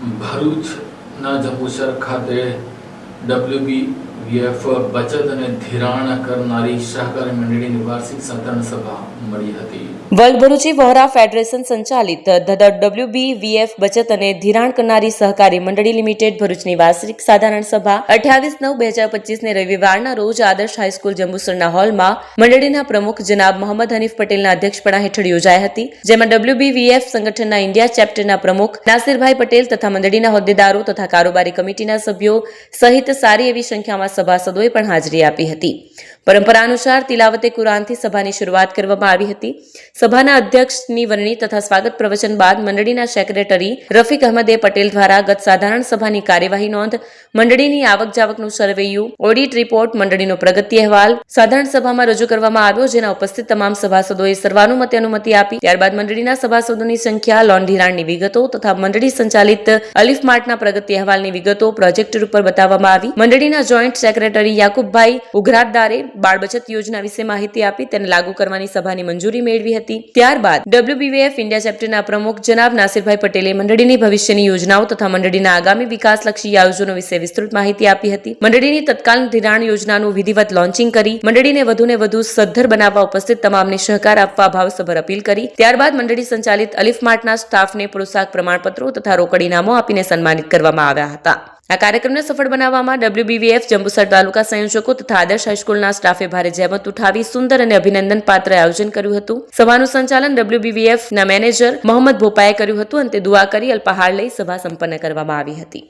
ભરૂચના જંબુસર ખાતે ડબ્લ્યુબી વીએફ બચત અને ધિરાણ કરનારી સહકારી મંડળીની વાર્ષિક સાધારણ સભા મળી હતી. વલભરૂચી વહોરા ફેડરેશન સંચાલિત ધ ડબલ્યુબી વીએફ બચત અને ધિરાણ કરનારી સહકારી મંડળી લિમિટેડ ભરૂચની વાર્ષિક સાધારણ સભા અઠ્યાવીસ નવ બે હજાર પચીસને રવિવારના રોજ આદર્શ હાઈસ્કૂલ જંબુસરના હોલમાં મંડળીના પ્રમુખ જનાબ મોહમ્મદ હનીફ પટેલના અધ્યક્ષપણા હેઠળ યોજાઈ હતી, જેમાં ડબલ્યુબી વીએફ સંગઠનના ઇન્ડિયા ચેપ્ટરના પ્રમુખ નાસિરભાઈ પટેલ તથા મંડળીના હોદ્દેદારો તથા કારોબારી કમિટીના સભ્યો સહિત સારી એવી સંખ્યામાં સભાસદોએ પણ હાજરી આપી હતી. પરંપરા અનુસાર તિલાવતે કુરાનથી સભાની શરૂઆત કરવામાં આવી હતી. સભાના અધ્યક્ષની વરણી તથા સ્વાગત પ્રવચન બાદ મંડળીના સેક્રેટરી રફીક અહમદે પટેલ દ્વારા ગત સાધારણ સભાની કાર્યવાહી નોંધ, મંડળીની આવક જાવકનું સર્વેયું, ઓડિટ રિપોર્ટ, મંડળીનો પ્રગતિ અહેવાલ, સાધારણ સભામાં રજૂ કરવામાં આવ્યો જેના ઉપસ્થિત તમામ સભાસદોએ સર્વાનુમતે અનુમતિ આપી. ત્યારબાદ મંડળીના સભાસદોની સંખ્યા લોન વિગતો તથા મંડળી સંચાલિત અલિફ માર્ટના પ્રગતિ અહેવાલની વિગતો પ્રોજેક્ટર ઉપર બતાવવામાં આવી. મંડળીના જોઈન્ટ સેક્રેટરી યાકુબભાઈ ઉઘરાતદારે બાળ બચત યોજના વિશે માહિતી આપી, તેને લાગુ કરવાની સભાની મંજૂરી મેળવી હતી. ત્યારબાદ ડબ્લ્યુબીવીએફ ઇન્ડિયા ચેપ્ટરના પ્રમુખ જનાબ નાસિરભાઈ પટેલે મંડળીની ભવિષ્યની યોજનાઓ તથા મંડળીના આગામી વિકાસલક્ષી આયોજનો વિશે વિસ્તૃત માહિતી આપી હતી. મંડળીની તત્કાલ ધિરાણ યોજનાનું વિધિવત લોન્ચિંગ કરી, મંડળીને વધુને વધુ સદ્ધર બનાવવા ઉપસ્થિત તમામને સહકાર આપવા ભાવસભર અપીલ કરી. ત્યારબાદ મંડળી સંચાલિત અલિફ માર્ટના સ્ટાફને પ્રોત્સાહક પ્રમાણપત્રો તથા રોકડ ઇનામો આપીને સન્માનિત કરવામાં આવ્યા હતા. આ કાર્યક્રમને સફળ બનાવવામાં ડબ્લ્યુબીવીએફ, જંબુસર તાલુકા સંયોજકો તથા આદર્શ હાઈસ્કૂલના સ્ટાફે ભારે જહેમત ઉઠાવી સુંદર અને અભિનંદન પાત્ર આયોજન કર્યું હતું. સભાનું સંચાલન ડબ્લ્યુબીવીએફ ના મેનેજર મોહમ્મદ ભોપાએ કર્યું હતું અને તે દુઆ કરી અલ્પાહાર લઈ સભા સંપન્ન કરવામાં આવી હતી.